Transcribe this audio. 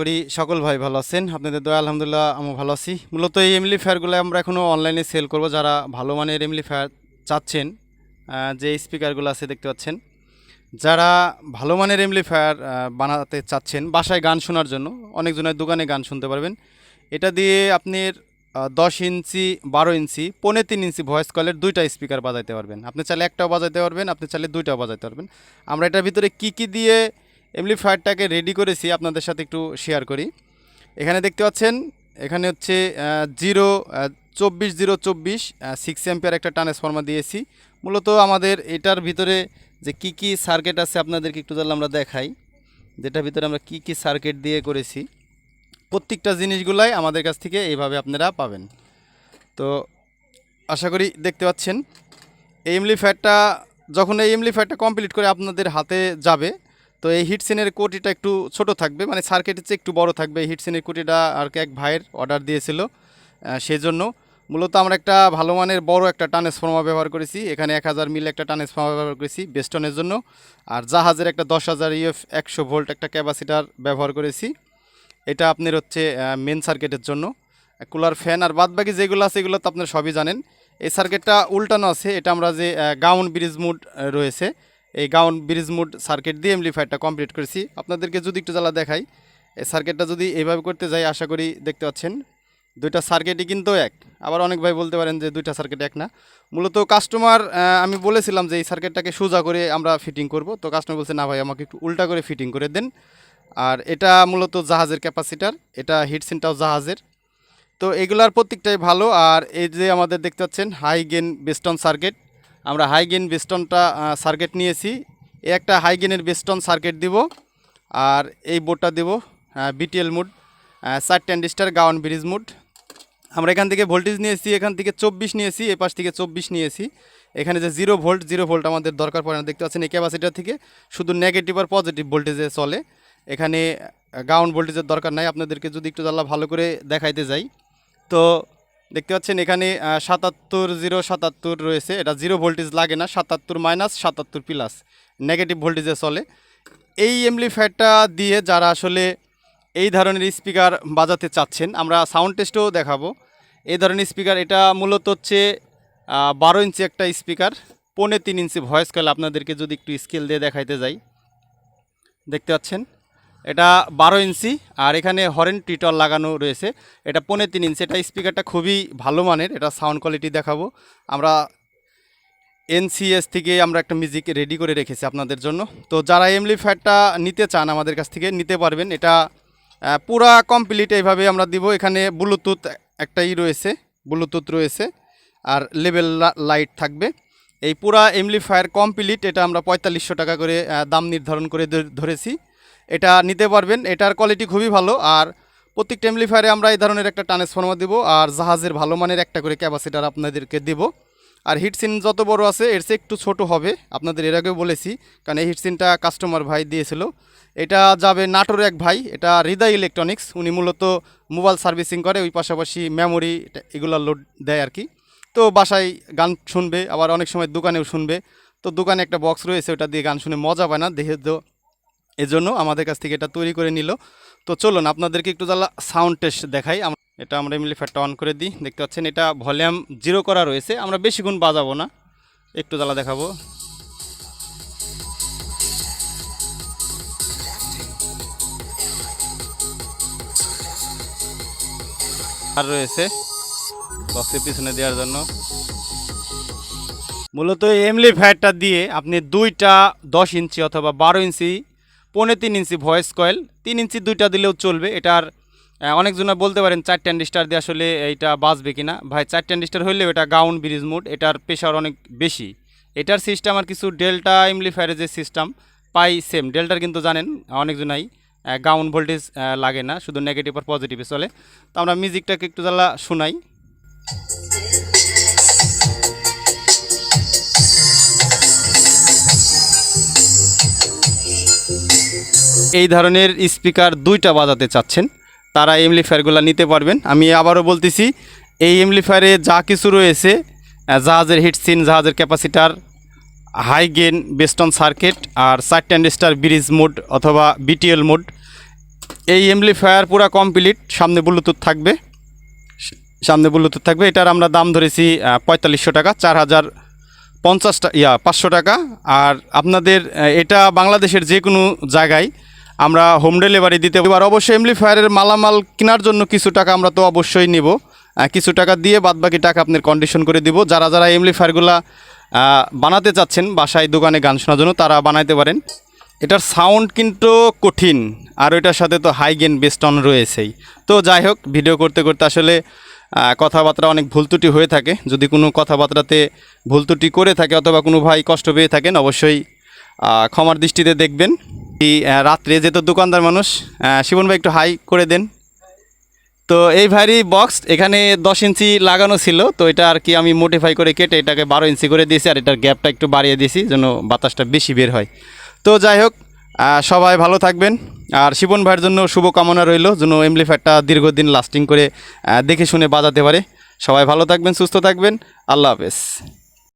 করি সকল ভাই ভালো আছেন। আপনাদের দয়া, আলহামদুলিল্লাহ আমি ভালো আছি। মূলত এই এমলি ফায়ারগুলো আমরা এখনও অনলাইনে সেল করব। যারা ভালো মানের এমলি ফায়ার চাচ্ছেন যে স্পিকারগুলো আছে দেখতে পাচ্ছেন। যারা ভালো মানের এমলি ফায়ার বানাতে চাচ্ছেন, বাসায় গান শোনার জন্য, অনেকজনের দোকানে গান শুনতে পারবেন। এটা দিয়ে আপনার দশ ইঞ্চি, বারো ইঞ্চি, পৌনে তিন ইঞ্চি ভয়েস কলের দুইটা স্পিকার বাজাইতে পারবেন। আপনি চাইলে একটাও বাজাইতে পারবেন, আপনি চাইলে দুইটাও বাজাইতে পারবেন। আমরা এটার ভিতরে কি কি দিয়ে এমলি ফায়ারটাকে রেডি করেছি, আপনাদের সাথে একটু শেয়ার করি। এখানে দেখতে পাচ্ছেন, এখানে হচ্ছে জিরো চব্বিশ জিরো চব্বিশ সিক্স এম্পিয়ার একটা ট্রান্সফর্মার দিয়েছি। মূলত আমাদের এটার ভিতরে যে কি কি সার্কিট আছে আপনাদেরকে একটু তাহলে আমরা দেখাই। যেটার ভিতরে আমরা কি কি সার্কিট দিয়ে করেছি। প্রত্যেকটা জিনিসগুলাই আমাদের কাছ থেকে এইভাবে আপনারা পাবেন। তো আশা করি দেখতে পাচ্ছেন, এই এমলিফায়ারটা যখন এই এমলিফায়ারটা কমপ্লিট করে আপনাদের হাতে যাবে তো এই হিটসিনের কোটিটা একটু ছোট থাকবে মানে সার্কিটের চেয়ে একটু বড় থাকবে। এই হিটসিনের কোটিটা আর এক ভাইয়ের অর্ডার দিয়েছিল আহ, সেই জন্য মূলত আমরা একটা ভালো মানের বড় একটা ট্রান্সফর্মার ব্যবহার করেছি। এখানে এক হাজার মিল একটা ট্রান্সফর্মার ব্যবহার করেছি বেস্টনের জন্য। আর জাহাজের একটা দশ হাজার ইএফ একশো ভোল্ট একটা ক্যাপাসিটার ব্যবহার করেছি। এটা আপনার হচ্ছে মেন সার্কিটের জন্য। কুলার ফ্যান আর বাদ বাকি যেগুলো আছে এগুলো তো আপনার সবই জানেন। এই সার্কিটটা উল্টানো আছে এটা আমরা যে গাউন ব্রিজ মুড রয়েছে। এই গাউন ব্রিজ মুড সার্কিট দিয়ে এমলিফায়ারটা কমপ্লিট করেছি। আপনাদেরকে যদি একটু জ্বালা দেখাই, এই সার্কিটটা যদি এইভাবে করতে যাই, আশা করি দেখতে পাচ্ছেন, দুইটা সার্কিটই কিন্তু এক। আবার অনেক ভাই বলতে পারেন যে দুইটা সার্কিট এক না। মূলত কাস্টমার আমি বলেছিলাম যে এই সার্কিটটাকে সোজা করে আমরা ফিটিং করব। তো কাস্টমার বলছে, না ভাই, আমাকে একটু উল্টা করে ফিটিং করে দেন। আর এটা মূলত জাহাজের ক্যাপাসিটার এটা হিটসিনটাও জাহাজের। তো এগুলার প্রত্যেকটাই ভালো। আর এই যে আমাদের দেখতে পাচ্ছেন হাই গেন বেস্টন সার্কিট আমরা হাইগেন বেস্টনটা সার্কিট নিয়েছি। এই একটা হাইগেনের বেস্টন সার্কিট দিব আর এই বোর্ডটা দেব বিটিএল মুড সার ট্যান্ডিস্টার গাউন ব্রিজ মুড। আমরা এখান থেকে ভোল্টেজ নিয়েছি, এখান থেকে চব্বিশ নিয়েছি, এ পাশ থেকে চব্বিশ নিয়েছি। এখানে যে জিরো ভোল্ট জিরো ভোল্ট আমাদের দরকার পড়ে না, দেখতে পাচ্ছেন এই ক্যাপাসিটার থেকে। শুধু নেগেটিভ আর পজিটিভ ভোল্টেজে চলে। এখানে গাউন ভোল্টেজের দরকার নাই। আপনাদেরকে যদি একটু জানলা ভালো করে দেখাইতে যাই, তো দেখতে পাচ্ছেন এখানে সাতাত্তর জিরো সাতাত্তর রয়েছে। এটা জিরো ভোল্টেজ লাগে না, সাতাত্তর মাইনাস সাতাত্তর প্লাস নেগেটিভ ভোল্টেজে চলে। এই এমপ্লিফায়ারটা দিয়ে যারা আসলে এই ধরনের স্পিকার বাজাতে চাচ্ছেন, আমরা সাউন্ড টেস্টও দেখাবো। এই ধরনের স্পিকার এটা মূলত হচ্ছে বারো ইঞ্চি একটা স্পিকার পৌনে তিন ইঞ্চি ভয়েস কল আপনাদেরকে যদি একটু স্কেল দিয়ে দেখাইতে যাই। দেখতে পাচ্ছেন? এটা বারো ইঞ্চি, আর এখানে হরেন টিটল লাগানো রয়েছে। এটা পনেরো তিন ইঞ্চি, এটা স্পিকারটা খুবই ভালো মানের, এটা সাউন্ড কোয়ালিটি দেখাবো। আমরা এনসিএস থেকে আমরা একটা মিউজিক রেডি করে রেখেছি আপনাদের জন্য। তো যারা এমলি এমলিফায়ারটা নিতে চান আমাদের কাছ থেকে, নিতে পারবেন। এটা পুরা কমপ্লিট এইভাবে আমরা দিব। এখানে ব্লুটুথ একটাই রয়েছে ব্লুটুথ রয়েছে, আর লেভেল লাইট থাকবে। এই পুরা এমলিফায়ার কমপ্লিট এটা আমরা পঁয়তাল্লিশশো টাকা করে দাম নির্ধারণ করে ধরেছি। এটা নিতে পারবেন। এটার কোয়ালিটি খুবই ভালো। আর প্রত্যেকটা এমলিফায়ারে আমরা এই ধরনের একটা ট্রান্সফর্মার দেবো। আর জাহাজের ভালো মানের একটা করে ক্যাপাসিটার আপনাদেরকে দেবো। আর হিটসিন যত বড় আছে, এর চেয়ে একটু ছোট হবে। আপনাদের এর আগেও বলেছি, কারণ এই হিটসিনটা কাস্টমার ভাই দিয়েছিল। এটা যাবে নাটোর এক ভাই, এটা হৃদয় ইলেকট্রনিক্স উনি মূলত মোবাইল সার্ভিসিং করে, ওই পাশাপাশি মেমোরি এগুলো লোড দেয় আর কি। তো বাসায় গান শুনবে, আবার অনেক সময় দোকানেও শুনবে। তো দোকানে একটা বক্স রয়েছে, ওটা দিয়ে গান শুনে মজা পায় না। তো এজন্য আমাদের কাছ থেকে এটা তৈরি করে নিল। তো চলুন, আপনাদেরকে একটু জ্বালা সাউন্ড টেস্ট দেখাই। এটা আমরা এমনি ফ্যাটটা অন করে দিই। দেখতে পাচ্ছেন, এটা ভলিউম জিরো করা রয়েছে। আমরা বেশি গুণ বাজাবো না। একটু জ্বালা দেখাবো। আর রয়েছে বক্সের পিছনে দেওয়ার জন্য। মূলত এমলি ফ্যাটটা দিয়ে আপনি দুইটা দশ ইঞ্চি অথবা বারো ইঞ্চি পৌনে তিন ইঞ্চি ভয়েস কয়েল। তিন ইঞ্চি দুইটা দিলেও চলবে। এটার অনেকজনা বলতে পারেন চার ট্যান্ডিস্টার দিয়ে আসলে এইটা বাঁচবে কিনা। ভাই, চার ট্যান্ডিস্টার হইলেও এটা গাউন ব্রিজ মোড, এটার প্রেশার অনেক বেশি। এটার সিস্টেম আর কিছু ডেল্টা এমলিফায়ারের যে সিস্টেম পাই সেম ডেল্টার কিন্তু জানেন, অনেকজনাই গাউন ভোল্টেজ লাগে না, শুধু নেগেটিভ আর পজিটিভে চলে। তো আমরা মিউজিকটাকে একটু জ্বালা শোনাই। এই ধরনের স্পিকার দুইটা বাজাতে চাচ্ছেন। তারা এমলিফায়ারগুলো নিতে পারবেন। আমি আবারও বলতেছি, এই এমলিফায়ারে যা কিছু রয়েছে জাহাজের হিটসিন জাহাজের ক্যাপাসিটার হাই গেন বেস্টন সার্কিট আর চার ট্যান্ডেস্টার ব্রিজ মোড অথবা বিটিএল মোড এই এমপ্লিফায়ার পুরো কমপ্লিট সামনে ব্লুটুথ থাকবে। সামনে ব্লুটুথ থাকবে। এটার আমরা দাম ধরেছি পঁয়তাল্লিশশো টাকা, চার হাজার পঞ্চাশটা, ইয়া, পাঁচশো টাকা। আর আপনাদের এটা বাংলাদেশের যে কোনো জায়গায় আমরা হোম ডেলিভারি দিতে এবার অবশ্যই এমপ্লিফায়ারের মালামাল কেনার জন্য কিছু টাকা আমরা তো অবশ্যই নেব। কিছু টাকা দিয়ে বাদবাকি টাকা আপনার কন্ডিশন করে দিব। যারা যারা এমপ্লিফায়ারগুলা বানাতে চাচ্ছেন, বাসায় দোকানে গান শোনার জন্য, তারা বানাইতে পারেন। এটার সাউন্ড কিন্তু কঠিন, আর এটার সাথে তো হাই গেন অন রয়েছেই। তো যাই হোক ভিডিও করতে করতে আসলে কথাবার্তা অনেক ভুল ত্রুটি হয়ে থাকে। যদি কোনো কথাবার্তাতে ভুল ত্রুটি করে থাকে অথবা কোনো ভাই কষ্ট পেয়ে থাকেন, অবশ্যই ক্ষমার দৃষ্টিতে দেখবেন। রাত্রে যেহেতু দোকানদার মানুষ শিবন ভাই একটু হাই করে দেন। তো এই ভাইয়েরই বক্স এখানে দশ ইঞ্চি লাগানো ছিল, তো এটা আর কি আমি মোটিফাই করে কেটে এটাকে বারো ইঞ্চি করে দিয়েছি, আর এটার গ্যাপটা একটু বাড়িয়ে দিয়েছি যেন বাতাসটা বেশি বের হয়। তো যাই হোক সবাই ভালো থাকবেন, আর শিবন ভাইয়ের জন্য শুভকামনা রইল যেন এমপ্লিফায়ারটা দীর্ঘদিন লাস্টিং করে দেখে শুনে বাজাতে পারে। সবাই ভালো থাকবেন, সুস্থ থাকবেন, আল্লাহ হাফেজ।